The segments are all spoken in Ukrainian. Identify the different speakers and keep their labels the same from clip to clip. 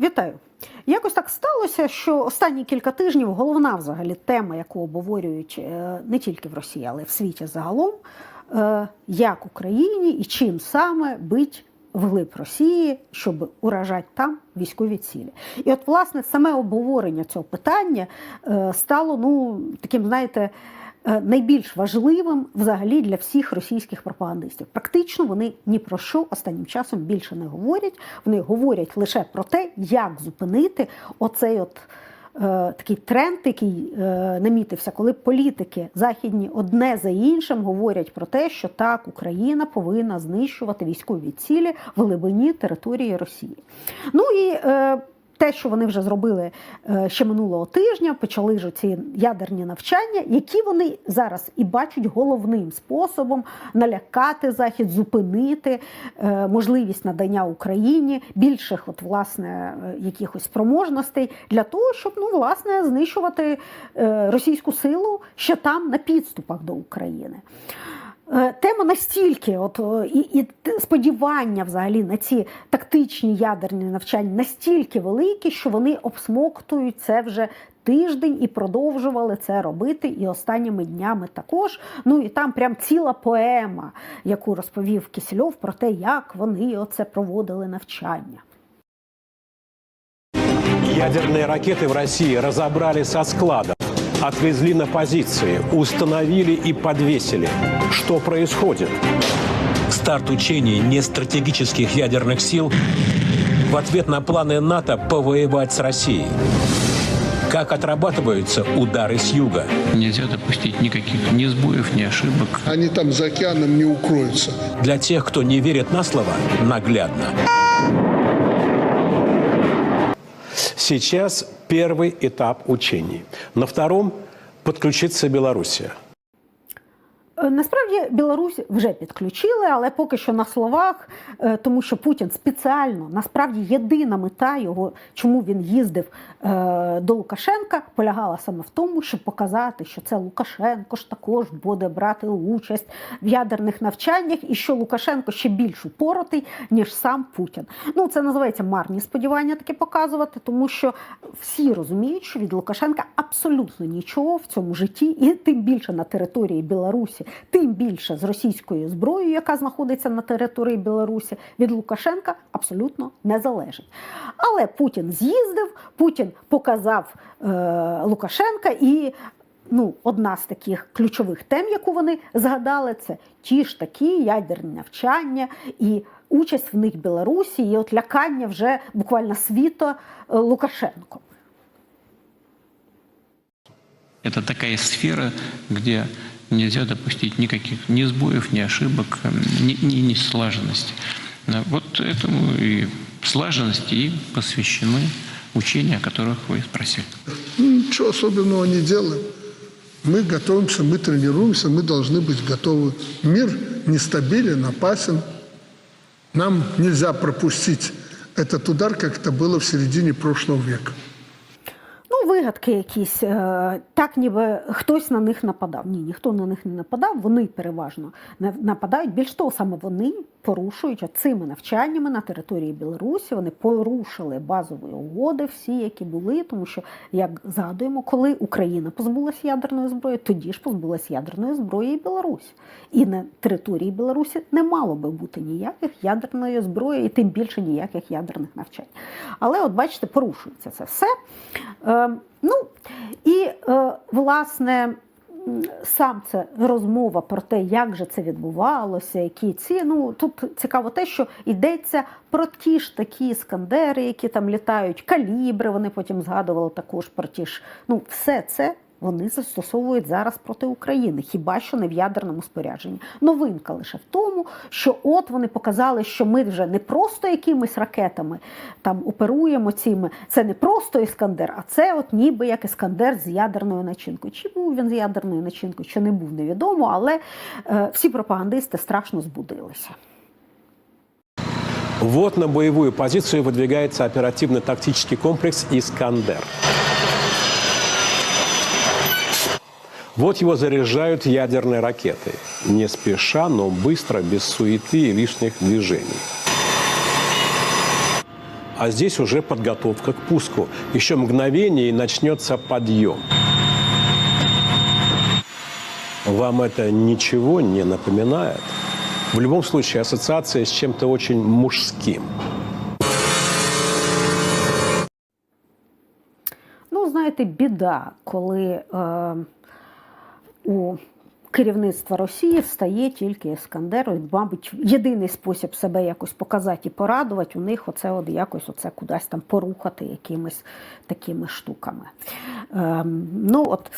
Speaker 1: Вітаю! Якось так сталося, що останні кілька тижнів головна взагалі тема, яку обговорюють е, не тільки в Росії, але й в світі загалом, е, як Україні і чим саме бить вглиб Росії, щоб уражати там військові цілі. І от, власне, саме обговорення цього питання е, стало ну, таким, знаєте, найбільш важливим взагалі для всіх російських пропагандистів. Практично вони ні про що останнім часом більше не говорять. Вони говорять лише про те, як зупинити оцей от. е, Такий тренд, який е, намітився, коли політики західні одне за іншим говорять про те, що так Україна повинна знищувати військові цілі в глибині території Росії. Ну і е, те, що вони вже зробили е, ще минулого тижня, почали ж ці ядерні навчання, які вони зараз і бачать головним способом налякати захід, зупинити е, можливість надання Україні більших, от власне, е, якихось спроможностей для того, щоб ну власне знищувати російську силу ще там на підступах до України. Е, Тема настільки, от і, і сподівання взагалі на ці тактичні ядерні навчання настільки великі, що вони обсмоктують це вже тиждень і продовжували це робити. І останніми днями також. Ну і там прям ціла поема, яку розповів Кисельов про те, як вони оце проводили навчання.
Speaker 2: Ядерные ракеты в России разобрали со складов, отвезли на позиции, установили и подвесили. Что происходит?
Speaker 3: Старт учений нестратегических ядерных сил в ответ на планы НАТО повоевать с Россией. Как отрабатываются удары с юга?
Speaker 4: Нельзя допустить никаких ни сбоев, ни ошибок.
Speaker 5: Они там за океаном не укроются.
Speaker 3: Для тех, кто не верит на слово, наглядно.
Speaker 2: Сейчас первый этап учений. На втором подключится Белоруссия.
Speaker 1: Е, Насправді Білорусь вже підключили, але поки що на словах, е, тому що Путін спеціально насправді єдина мета його, чому він їздив е, до Лукашенка, полягала саме в тому, щоб показати, що це Лукашенко ж також буде брати участь в ядерних навчаннях, і що Лукашенко ще більш упоротий, ніж сам Путін. Ну це називається марні сподівання таке показувати, тому що всі розуміють, що від Лукашенка абсолютно нічого в цьому житті, і тим більше на території Білорусі, тим більше з російською зброєю, яка знаходиться на території Білорусі, від Лукашенка абсолютно не залежить. Але Путін з'їздив, Путін показав е, Лукашенка і. Ну, одна з таких ключових тем, яку вони згадали, це ті ж такі ядерні навчання і участь в них Білорусі, і от лякання вже буквально світо е, Лукашенко.
Speaker 4: Это такая сфера, где нельзя допустить никаких ни сбоев, ни ошибок, эм, ни, ни. Да, Вот этому и слаженности и посвящены учения, о которых вы спросили.
Speaker 5: Ну, ничего особенного не делаем. Мы готовимся, мы тренируемся, мы должны быть готовы. Мир нестабилен, опасен. Нам нельзя пропустить этот удар, как это было в середине прошлого века.
Speaker 1: Вигадки якісь, е, так ніби хтось на них нападав. Ні, ніхто на них не нападав, вони переважно нападають. Більш того, саме вони порушують цими навчаннями на території Білорусі. Вони порушили базові угоди, всі, які були, тому що, як згадуємо, коли Україна позбулася ядерної зброї, тоді ж позбулася ядерної зброї і Білорусь. І на території Білорусі не мало би бути ніяких ядерної зброї, і тим більше ніяких ядерних навчань. Але, от бачите, порушується це все. Е, ну і е, власне. Сам це розмова про те, як же це відбувалося, які ці. Ну тут цікаво те, що йдеться про ті ж такі іскандери, які там літають, калібри. Вони потім згадували також про ті ж. Ну, все це вони застосовують зараз проти України, хіба що не в ядерному спорядженні. Новинка лише в тому, що от вони показали, що ми вже не просто якимись ракетами там оперуємо цими. Це не просто іскандер, а це от ніби як іскандер з ядерною начинкою. Чи був він з ядерною начинкою, чи не був, невідомо, але е, всі пропагандисти страшно збудилися.
Speaker 2: Вот на боевую позицию выдвигается оперативно-тактический комплекс «Искандер». Вот его заряжают ядерные ракеты. Не спеша, но быстро, без суеты и лишних движений. а здесь уже подготовка к пуску. Еще мгновение и начнется подъем. Вам это ничего не напоминает? В любом случае, ассоциация с чем-то очень мужским.
Speaker 1: Ну, знаєте, біда, коли е, у керівництва Росії встає тільки Іскандер. І, Мабуть, єдиний спосіб себе якось показати і порадувати у них оце от якось оце кудись там порухати якимись такими штуками. Е, ну, от,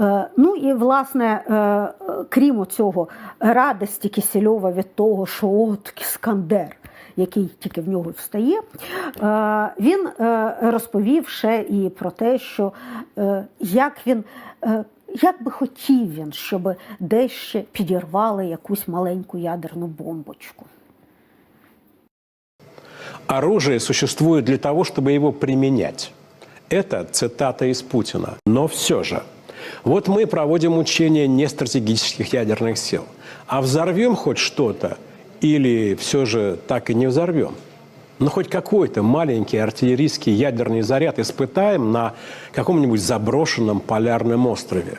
Speaker 1: е, ну і власне, е, е, крім цього, радості Кисельова від того, що от Іскандер який тільки в нього встає, е, він е, розповів ще і про те, що як він. е, Як би хотів він, щоб десь ще підірвали якусь маленьку ядерну бомбочку.
Speaker 2: Оружие существует для того, чтобы его применять. Это цитата из Путина. Но все же. Вот мы проводим учения нестратегических ядерных сил. А взорвем хоть что-то или все же так и не взорвем? Ну, хоть какой-то маленький артиллерийский ядерный заряд испытаем на каком-нибудь заброшенном полярном острове.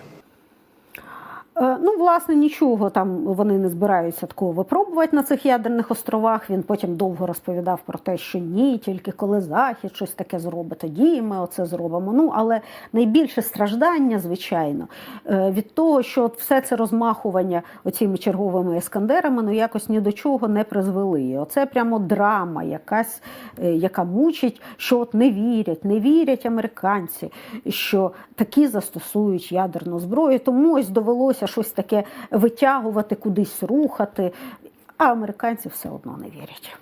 Speaker 1: Е, Ну, власне, нічого там вони не збираються такого випробувати на цих ядерних островах. Він потім довго розповідав про те, що ні, тільки коли Захід щось таке зробить, тоді ми оце зробимо. Ну, але найбільше страждання, звичайно, е, від того, що все це розмахування оціми черговими ескандерами ну якось ні до чого не призвели. І Оце прямо драма, якась, е, яка мучить, що от не вірять, не вірять американці, що такі застосують ядерну зброю. Тому ось довелося щось таке витягувати, кудись рухати. А американці все одно не вірять.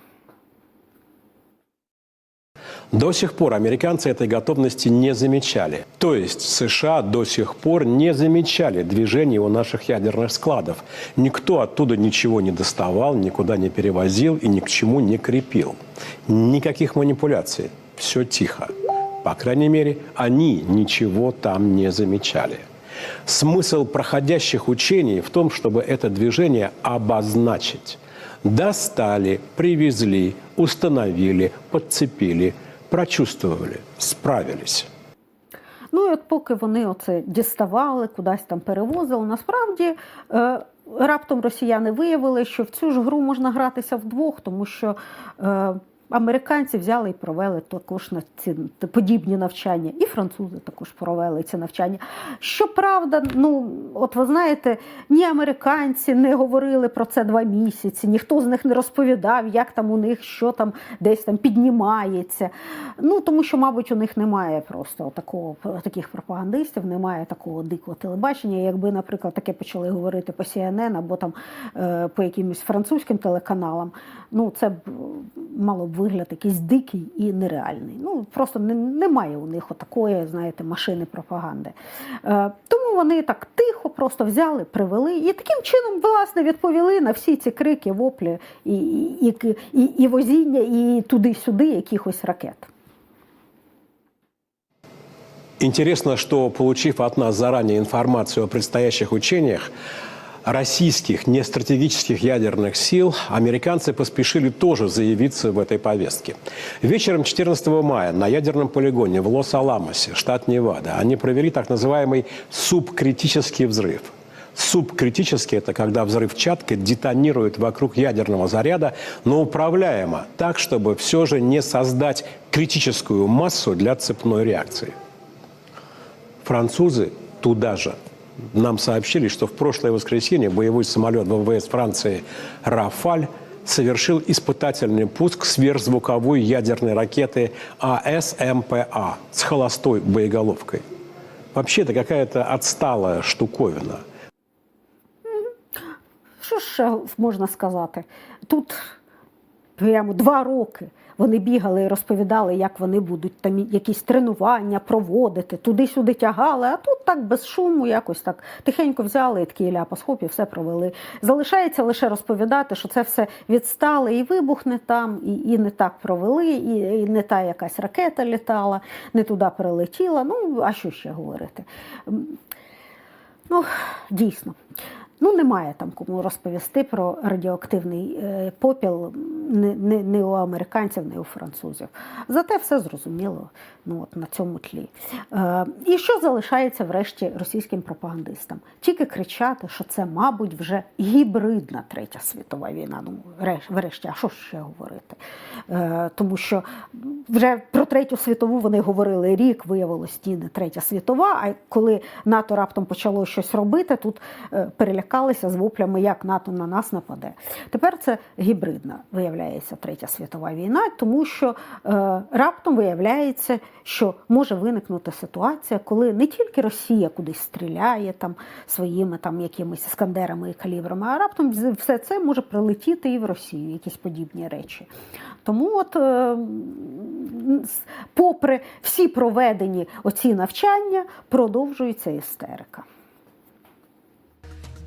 Speaker 2: До сих пор американцы этой готовности не замечали. То есть США до сих пор не замечали движения у наших ядерных складов. Никто оттуда ничего не доставал, никуда не перевозил и ни к чему не крепил. Никаких манипуляций. Все тихо. По крайней мере, они ничего там не замечали. Смысл проходящих учений в том, чтобы это движение обозначить. Достали, привезли, установили, подцепили, прочувствовали, справились.
Speaker 1: Ну і от поки вони оце діставали, кудись там перевозили, насправді е, раптом росіяни виявили, що в цю ж гру можна гратися вдвох, тому що е, американці взяли і провели також на ці подібні навчання, і французи також провели ці навчання. Щоправда, ну от ви знаєте, ні американці не говорили про це два місяці, ніхто з них не розповідав, як там у них що там десь там піднімається. Ну тому що, мабуть, у них немає просто такого таких пропагандистів, немає такого дикого телебачення. Якби, наприклад, таке почали говорити по CNN або там е, по якимось французьким телеканалам, ну це б мало б вигляд якийсь дикий і нереальний. Ну просто не, немає у них отакої, знаєте, машини пропаганди. Е, тому вони так тихо просто взяли, привели і таким чином, власне, відповіли на всі ці крики, воплі і, і, і, і, возіння, і туди-сюди якихось ракет.
Speaker 2: Интересно, что, получив от нас заранее информацию о предстоящих учениях, российских нестратегических ядерных сил, американцы поспешили тоже заявиться в этой повестке. Вечером 14 мая на ядерном полигоне в Лос-Аламосе, штат Невада, они провели так называемый субкритический взрыв. Субкритический – это когда взрывчатка детонирует вокруг ядерного заряда, но управляемо, так, чтобы все же не создать критическую массу для цепной реакции. Французы туда же. Нам сообщили, что в прошлое воскресенье боевой самолет ВВС Франции «Рафаль» совершил испытательный пуск сверхзвуковой ядерной ракеты АСМПА с холостой боеголовкой. Вообще это какая-то отсталая штуковина.
Speaker 1: Що ж ще можна? Тут прямо два роки вони бігали і розповідали, як вони будуть там якісь тренування проводити, туди-сюди тягали, а тут так без шуму, якось так тихенько взяли і такий ляпас-хоп і все провели. Залишається лише розповідати, що це все відстали і вибухне там, і, і не так провели, і, і не та якась ракета літала, не туди прилетіла. Ну, а що ще говорити? Ну, дійсно. Ну, немає там кому розповісти про радіоактивний е, попіл не, не, не у американців, не у французів. Зате все зрозуміло ну, от на цьому тлі. Е, і що залишається врешті російським пропагандистам? Тільки кричати, що це, мабуть, вже гібридна третя світова війна. Ну, врешті, а що ще говорити? Е, тому що вже про третю світову вони говорили рік, виявилось ні, не третя світова. А коли НАТО раптом почало щось робити, тут е, перелякалися з воплями, як НАТО на нас нападе. Тепер це гібридна виявляється третя світова війна, тому що е, раптом виявляється, що може виникнути ситуація, коли не тільки Росія кудись стріляє там своїми там якимись скандерами і калібрами, а раптом все це може прилетіти і в Росію, якісь подібні речі. Тому, от, е, попри всі проведені оці навчання, продовжується істерика.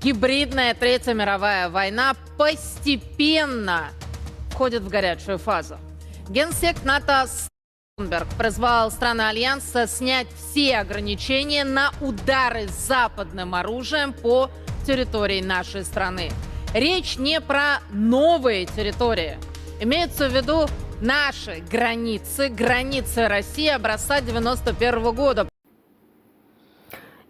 Speaker 6: Гибридная Третья мировая война постепенно входит в горячую фазу. Генсек НАТО Столтенберг призвал страны Альянса снять все ограничения на удары западным оружием по территории нашей страны. Речь не про новые территории. Имеются в виду наши границы, границы России образца 91 года.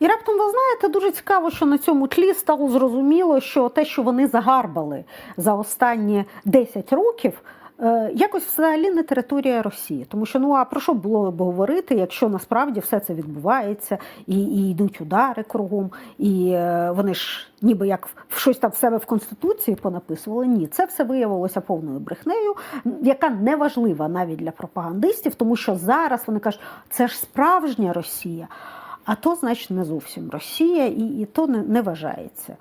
Speaker 1: І раптом, ви знаєте, дуже цікаво, що на цьому тлі стало зрозуміло, що те, що вони загарбали за останні 10 років, е, якось взагалі не територія Росії. Тому що ну а про що було б говорити, якщо насправді все це відбувається і, і йдуть удари кругом, і е, вони ж ніби як в щось там в себе в конституції понаписували. Ні, це все виявилося повною брехнею, яка не важлива навіть для пропагандистів, тому що зараз вони кажуть, це ж справжня Росія. А то, значить, не зовсім Росія, і, і то не, не вважається.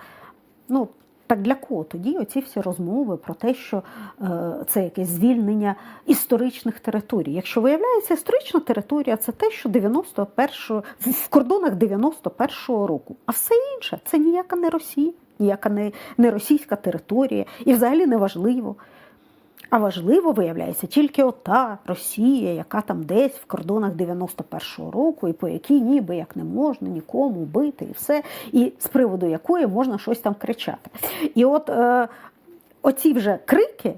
Speaker 1: Ну, так для кого тоді оці всі розмови про те, що е, це якесь звільнення історичних територій? Якщо виявляється, історична територія це те, що 91 в, кордонах 91-го року, а все інше це ніяка не Росія, ніяка не, не російська територія, і взагалі не важливо. А важливо, виявляється, тільки ота Росія, яка там десь в кордонах 91-го року, і по якій ніби як не можна нікому бити, і все, і з приводу якої можна щось там кричати. І от е, оці вже крики.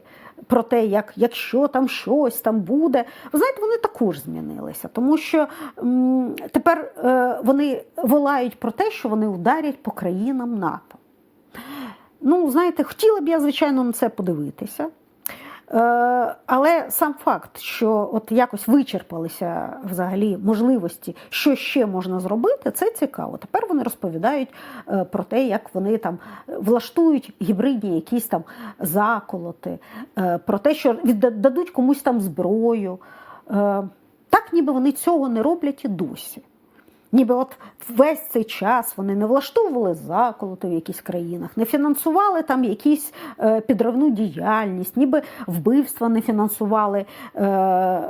Speaker 1: Про те, як якщо там щось там буде, ви знаєте, вони також змінилися, тому що м, тепер е, вони волають про те, що вони ударять по країнам НАТО. Ну, знаєте, хотіла б я, звичайно, на це подивитися. Е, Але сам факт, що от якось вичерпалися взагалі можливості, що ще можна зробити, це цікаво. Тепер вони розповідають е, про те, як вони там влаштують гібридні якісь там заколоти, е, про те, що віддадуть комусь там зброю. Е, Так, ніби вони цього не роблять і досі. Ніби от весь цей час вони не влаштовували заколоти в якісь країнах, не фінансували там якісь е, підривну діяльність, ніби вбивства не фінансували е,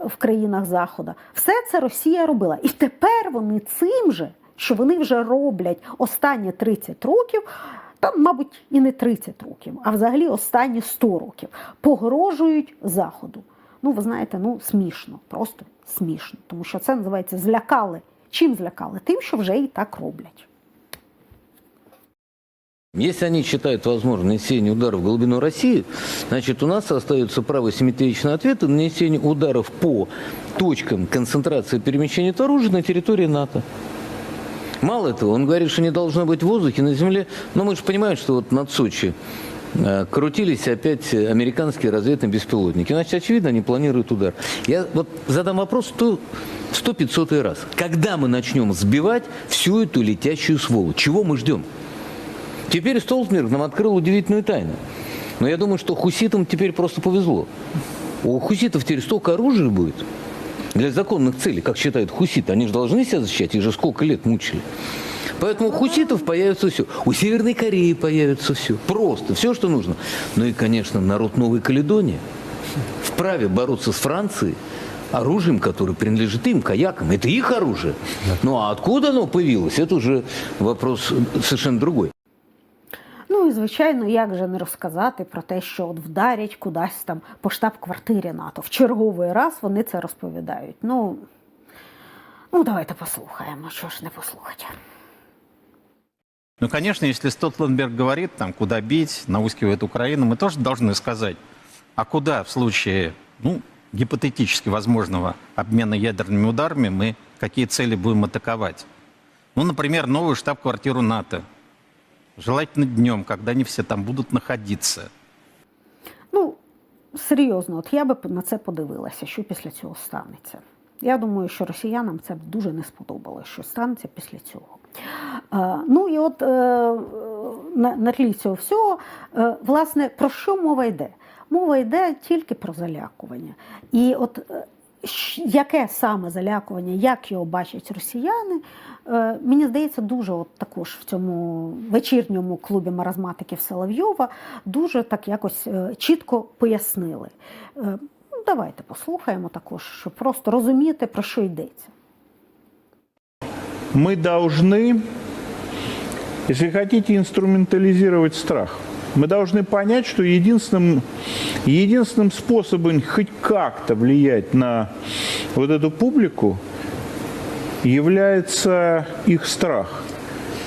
Speaker 1: в країнах Заходу. Все це Росія робила. І тепер вони цим же, що вони вже роблять останні 30 років. Там, мабуть, і не 30 років, а взагалі останні 100 років погрожують Заходу. Ну, ви знаєте, ну смішно, просто смішно, тому що це називається злякали. Чим злякали? Тим, що вже і так роблять.
Speaker 7: Если они считают возможным нанесение ударов в глубину России, значит, у нас остается право симметричного ответа на нанесение ударов по точкам концентрации перемещения оружия на территории НАТО. Мало этого, он говорит, что не должно быть в воздухе, на земле. Но мы же понимаем, что вот над Сочи крутились опять американские разведные беспилотники. Значит, очевидно, они планируют удар. Я вот задам вопрос сто, сто пятьсотый раз. Когда мы начнем сбивать всю эту летящую сволочь? Чего мы ждем? Теперь Столтенберг нам открыл удивительную тайну. Но я думаю, что хуситам теперь просто повезло. У хуситов теперь столько оружия будет для законных целей, как считают хуситы. Они же должны себя защищать, их же сколько лет мучили. Поэтому у хуситов появится все. У Северной Кореи появится все. Просто все, что нужно. Ну и, конечно, народ Новой Каледонии вправе бороться с Францией оружием, которое принадлежит им, каякам. Это их оружие. Ну а откуда оно появилось, это уже вопрос совершенно другой.
Speaker 1: Ну і звичайно, як же не розказати про те, що от вдарять кудись там по штаб-квартирі НАТО. В черговий раз вони це розповідають. Ну, ну давайте послухаємо, що ж не послухати.
Speaker 8: Ну, конечно, если Столтенберг говорит, там, куда бить, наускивает Украину, мы тоже должны сказать, а куда в случае, ну, гипотетически возможного обмена ядерными ударами мы какие цели будем атаковать? Ну, например, новую штаб-квартиру НАТО. Желательно днем, когда они все там будут находиться.
Speaker 1: Ну, серйозно, от я би на це подивилася, що після цього станеться. Я думаю, що росіянам це дуже не сподобалося, що станеться після цього. Е, ну і от е, на, тлі цього всього, е, власне, про що мова йде? Мова йде тільки про залякування. І от яке саме залякування, як його бачать росіяни, мені здається, дуже от також в цьому вечірньому клубі маразматиків Соловйова дуже так якось чітко пояснили. Ну, Давайте послухаємо також, щоб просто розуміти, про що йдеться.
Speaker 9: мы должны, если хотите, инструментализировать страх. Мы должны понять, что единственным, единственным способом хоть как-то влиять на вот эту публику является их страх.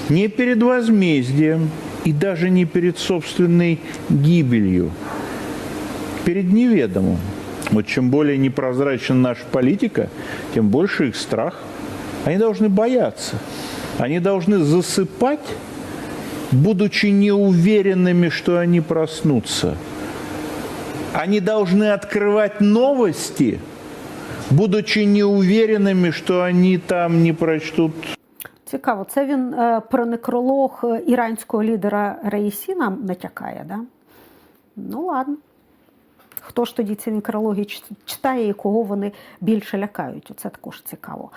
Speaker 9: Не перед возмездием и даже не перед собственной гибелью, перед неведомым. Вот чем более непрозрачна наша политика, тем больше их страх. Они должны бояться. Они должны засыпать, будучи неуверенными, что они проснутся. Они должны открывать новости, будучи неуверенными, что они там не прочтут
Speaker 1: Цікаво, це він е, про некролог е, іранського лідера Раїсі нам натякає, да? Ну ладно. Хто ж тоді ці некрологи чит- читає і кого вони більше лякають? Оце також цікаво.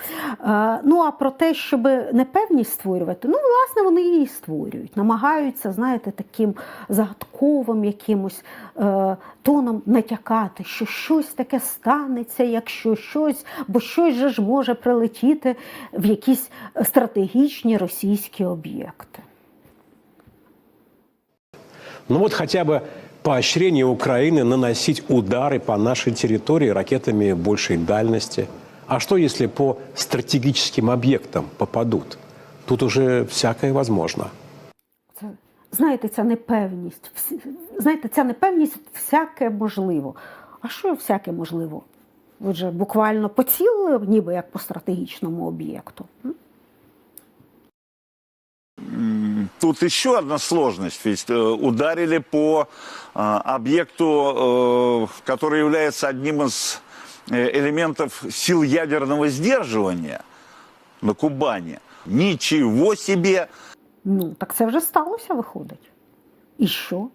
Speaker 1: Е, ну а про те, щоб непевність створювати, ну, власне, вони її створюють. Намагаються, знаєте, таким загадковим якимось е, тоном натякати, що щось таке станеться, якщо щось, бо щось же ж може прилетіти в якісь стратегічні російські об'єкти.
Speaker 2: Ну вот хотя бы поощрение Украины наносить удары по нашей территории ракетами большей дальности. А что, если по стратегическим объектам попадут? Тут уже всякое возможно.
Speaker 1: Це, знаєте, ця непевність. всі- Знаєте, ця непевність всяке можливо. А що всяке можливо? Ви же буквально поцілили, ніби як по стратегічному об'єкту.
Speaker 10: Тут еще одна сложность, ведь э, ударили по э, объекту, э, который является одним из э, элементов сил ядерного сдерживания на Кубани. Ничего себе!
Speaker 1: Ну, так це вже сталося, виходить. І що?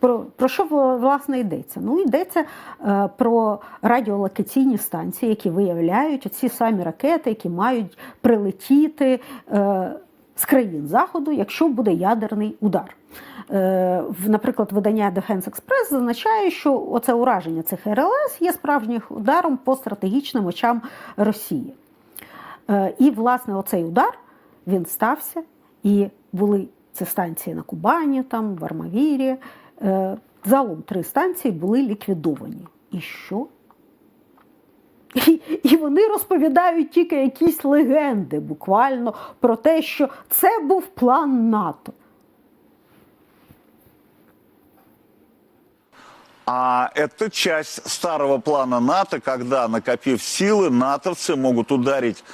Speaker 1: Про, про що вла- власне йдеться? Ну, йдеться е, про радіолокаційні станції, які виявляють оці самі ракети, які мають прилетіти е, з країн Заходу, якщо буде ядерний удар. Е, наприклад, видання Defense Express зазначає, що оце ураження цих РЛС є справжнім ударом по стратегічним очам Росії. Е, І, власне, оцей удар він стався, і були ці станції на Кубані, там, в Армавірі. Е, Загалом три станції були ліквідовані. І що? І, і вони розповідають тільки якісь легенди, буквально про те, що це був план НАТО.
Speaker 10: А это часть старого плана НАТО, когда, накопив силы, натовцы могут ударить, э,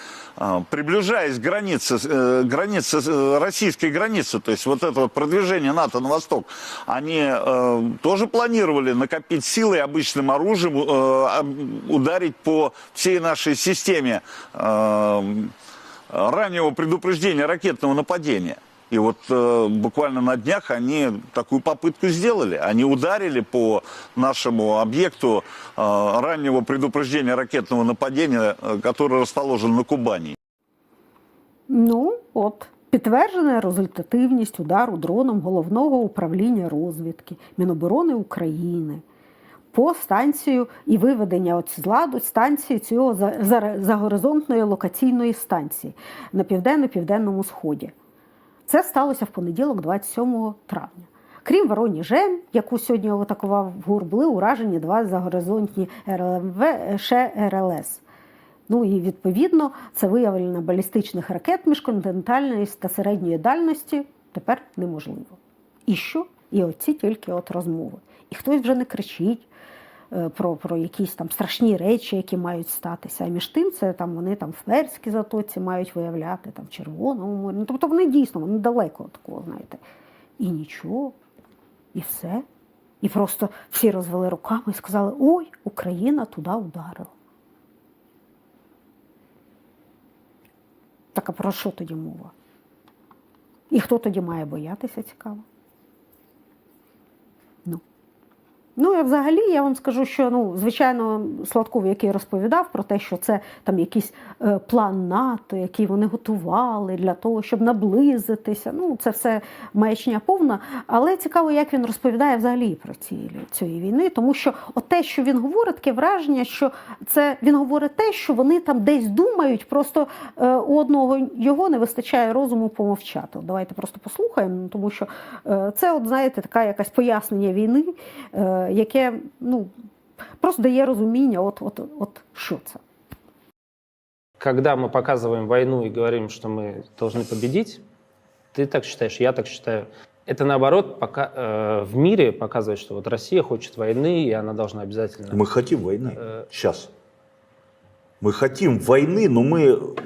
Speaker 10: приближаясь к границе, границе, российской границы, то есть вот это вот продвижение НАТО на восток, они э, тоже планировали накопить силы обычным оружием э, ударить по всей нашей системе э, раннего предупреждения ракетного нападения. И вот э, буквально на днях они такую попытку сделали. Они ударили по нашему объекту э, раннего предупреждения ракетного нападения, э, который расположен на Кубани.
Speaker 1: Ну, от, підтверджена результативність удару дроном головного управління розвідки Міноборони України по станцію і виведення от з ладу станції цього за, за, загоризонтної локаційної станції на південно-південному сході. Це сталося в понеділок, 27 травня. Крім Вороніжем, яку сьогодні атакував ГУР, були уражені два загоризонтні РЛМВ ще РЛС. Ну і відповідно це виявлення балістичних ракет міжконтинентальної та середньої дальності тепер неможливо. І що? І оці тільки от розмови. І хтось вже не кричить про, про якісь там страшні речі, які мають статися. А між тим, це там вони там в Перській затоці мають виявляти, там в Червоному морі. Ну, тобто вони дійсно вони далеко від такого, знаєте. І нічого, і все. І просто всі розвели руками і сказали: ой, Україна туди ударила. Так а про що тоді мова? І хто тоді має боятися, цікаво? Ну. Ну, і взагалі я вам скажу, що ну, звичайно, Сладков, який розповідав про те, що це там якийсь е, план НАТО, який вони готували для того, щоб наблизитися. Ну, це все маячня повна. Але цікаво, як він розповідає взагалі про ці цієї війни, тому що от те, що він говорить, таке враження, що це він говорить те, що вони там десь думають, просто е, у одного його не вистачає розуму помовчати. Давайте просто послухаємо, тому що е, це, от знаєте, така якась пояснення війни. Е, яке ну, просто дає розуміння, от, от, от що це.
Speaker 11: Когда мы показываем войну и говорим, что мы должны победить, ты так считаешь, я так считаю. Это наоборот пока, э, в мире показывает, что вот Россия хочет войны, и она должна обязательно.
Speaker 12: Мы хотим войны.
Speaker 11: Э,
Speaker 12: Сейчас. Мы хотим войны, но мы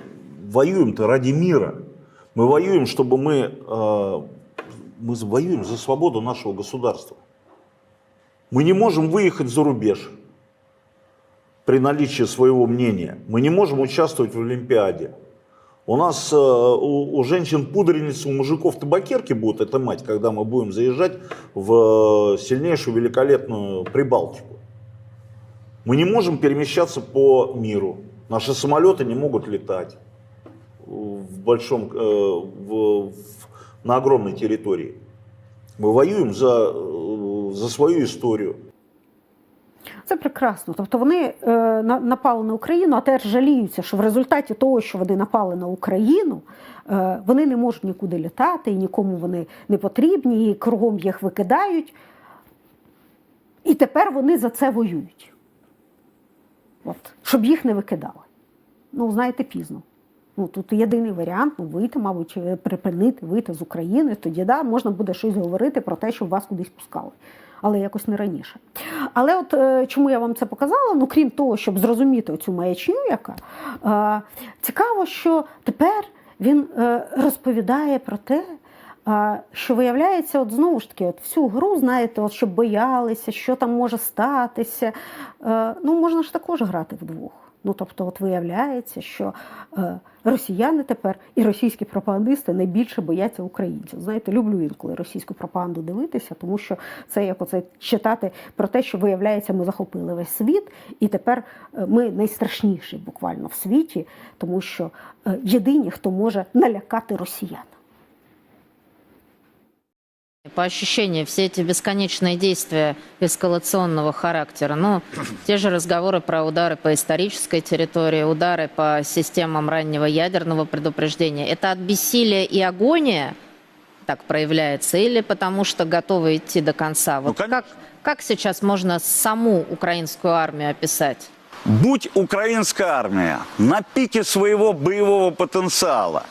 Speaker 12: воюем-то ради мира. Мы воюем, чтобы мы... э, мы воюем за свободу нашего государства. Мы не можем выехать за рубеж при наличии своего мнения. Мы не можем участвовать в Олимпиаде. У нас э, у, у женщин пудреницы, у мужиков табакерки будут это мать, когда мы будем заезжать в э, сильнейшую великолепную Прибалтику. Мы не можем перемещаться по миру. Наши самолеты не могут летать в большом, э, в- в- на огромной территории. Мы воюем за, за свою историю.
Speaker 1: Це прекрасно. Тобто вони е, напали на Україну, а теж жаліються, що в результаті того, що вони напали на Україну, е, вони не можуть нікуди літати, і нікому вони не потрібні, і кругом їх викидають. І тепер вони за це воюють. От, щоб їх не викидали. Ну, знаєте, пізно. Ну, тут єдиний варіант ну, вийти, мабуть, чи припинити, вийти з України, тоді да, можна буде щось говорити про те, щоб вас кудись пускали. Але якось не раніше. Але от е, чому я вам це показала? Ну, крім того, щоб зрозуміти цю маячню, яка е, цікаво, що тепер він е, розповідає про те, е, що виявляється, от знову ж таки, от всю гру, знаєте, от щоб боялися, що там може статися. Е, ну, можна ж також грати вдвох. Ну, тобто, от виявляється, що е, росіяни тепер і російські пропагандисти найбільше бояться українців. Знаєте, люблю інколи російську пропаганду дивитися, тому що це як оце читати про те, що виявляється, ми захопили весь світ, і тепер е, ми найстрашніші буквально в світі, тому що е, єдині, хто може налякати росіян.
Speaker 6: По ощущениям, все эти бесконечные действия эскалационного характера, ну, те же разговоры про удары по исторической территории, удары по системам раннего ядерного предупреждения, это от бессилия и агония так проявляется, или потому что готовы идти до конца? Вот
Speaker 10: конечно.
Speaker 6: как, как сейчас можно саму украинскую армию описать?
Speaker 10: Будь украинская армия на пике своего боевого потенциала,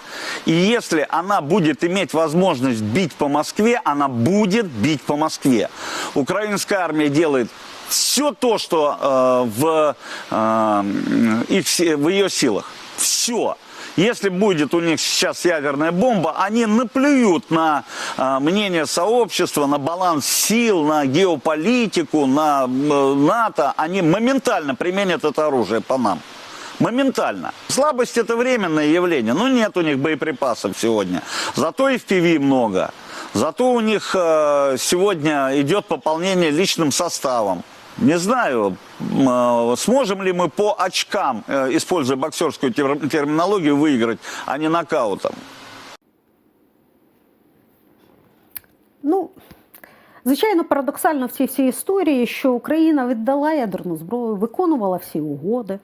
Speaker 10: и если она будет иметь возможность бить по Москве, она будет бить по Москве. Украинская армия делает все то, что э, в, э, их, в ее силах. Все. Если будет у них сейчас ядерная бомба, они наплюют на э, мнение сообщества, на баланс сил, на геополитику, на э, НАТО. Они моментально применят это оружие по нам. Моментально. Слабость это временное явление. Ну нет у них боеприпасов сегодня. Зато и в ПВ много. Зато у них э, сегодня идет пополнение личным составом. Не знаю, м, э, сможем ли мы по очкам, э, используя боксерскую тер- терминологию, выиграть, а не нокаутом.
Speaker 1: Ну, звичайно, парадоксально в цій всій історії, що Україна віддала ядерну зброю, виконувала всі угоди,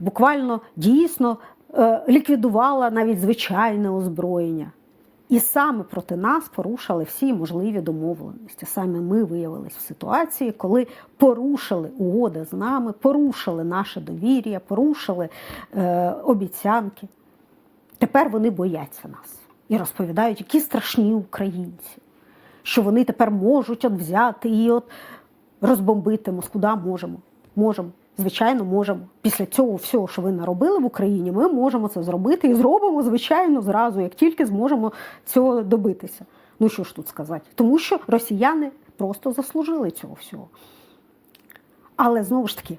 Speaker 1: буквально дійсно е, ліквідувала навіть звичайне озброєння. І саме проти нас порушили всі можливі домовленості. Саме ми виявилися в ситуації, коли порушили угоди з нами, порушили наше довір'я, порушили е, обіцянки. Тепер вони бояться нас. і розповідають, які страшні українці, що вони тепер можуть от взяти і от розбомбити Москву. Можемо. Можемо. Звичайно, можемо. Після цього всього, що ви наробили в Україні, ми можемо це зробити і зробимо, звичайно, зразу, як тільки зможемо цього добитися. Ну що ж тут сказати? Тому що росіяни просто заслужили цього всього. Але знову ж таки,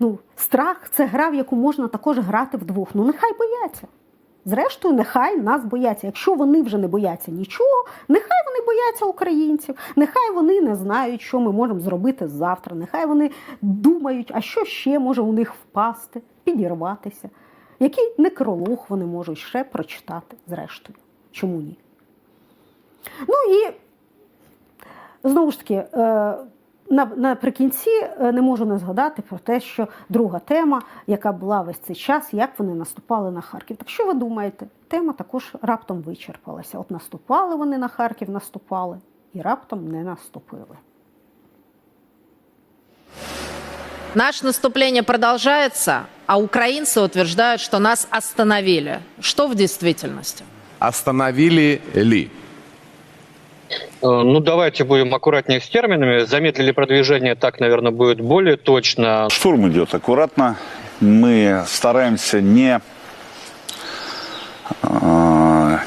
Speaker 1: ну, страх це гра, в яку можна також грати вдвох. Ну, нехай бояться. Зрештою, нехай нас бояться. Якщо вони вже не бояться нічого, нехай вони бояться українців, нехай вони не знають, що ми можемо зробити завтра. Нехай вони думають, а що ще може у них впасти, підірватися. Який некролог вони можуть ще прочитати, зрештою. Чому ні? Ну і знову ж таки, е, наприкінці е, не можу не згадати про те, що друга тема, яка була весь цей час, як вони наступали на Харків. Так що ви думаєте? Тема також раптом вичерпалася. От наступали вони на Харків, наступали і раптом не наступили.
Speaker 6: Наше наступление продолжается, а украинцы утверждают, что нас остановили. Что в действительности?
Speaker 13: Остановили ли?
Speaker 14: Э, Ну, давайте будем аккуратнее с терминами. Замедлили продвижение, так, наверное, будет более точно.
Speaker 10: Штурм идет аккуратно. Мы стараемся не, э,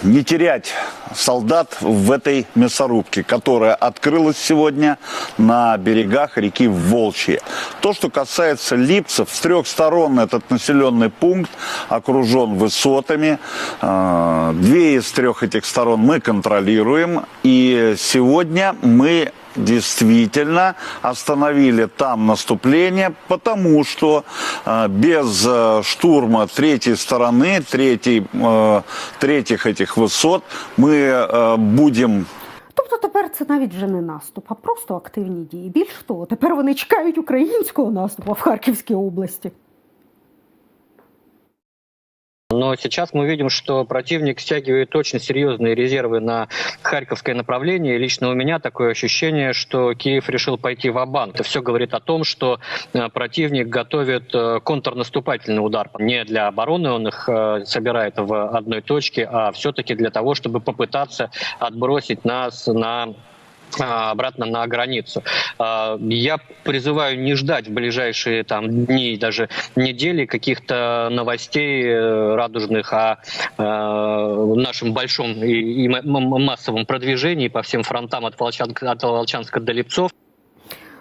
Speaker 10: не терять солдат в этой мясорубке, которая открылась сегодня на берегах реки Волчье. То, что касается Липцев, с трех сторон этот населенный пункт окружен высотами. Э, Две из трех этих сторон мы контролируем. И сегодня мы действительно остановили там наступление, потому что э, без э, штурма третьей стороны, третьей, э, третьих этих высот мы э, будем
Speaker 1: Тобто тепер це навіть вже не наступ, а просто активні дії. Більш того, тепер вони чекають українського наступу в Харківській області.
Speaker 14: Но сейчас мы видим, что противник стягивает очень серьезные резервы на Харьковское направление. И лично у меня такое ощущение, что Киев решил пойти в банк Это все говорит о том, что э, противник готовит э, контрнаступательный удар. Не для обороны он их э, собирает в одной точке, а все-таки для того, чтобы попытаться отбросить нас на обратно на границу. А, Я призываю не ждать в ближайшие там дни, и даже недели каких-то новостей э, радужных о э, нашем большом и, и м- м- массовом продвижении по всем фронтам от Волчанска, от Волчанска до Липцов.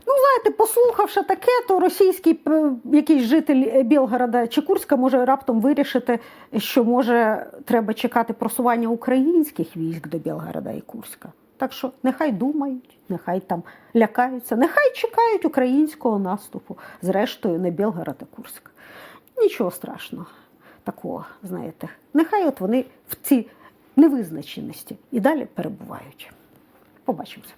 Speaker 1: Ну, знаєте, послухавши таке, то російський е, якийсь житель е, Білгорода чи Курська може раптом вирішити, що може треба чекати просування українських військ до Білгорода і Курська. Так що нехай думають, нехай там лякаються, нехай чекають українського наступу, зрештою, не Білгород і Курськ. Нічого страшного такого, знаєте. Нехай от вони в цій невизначеності і далі перебувають. Побачимося.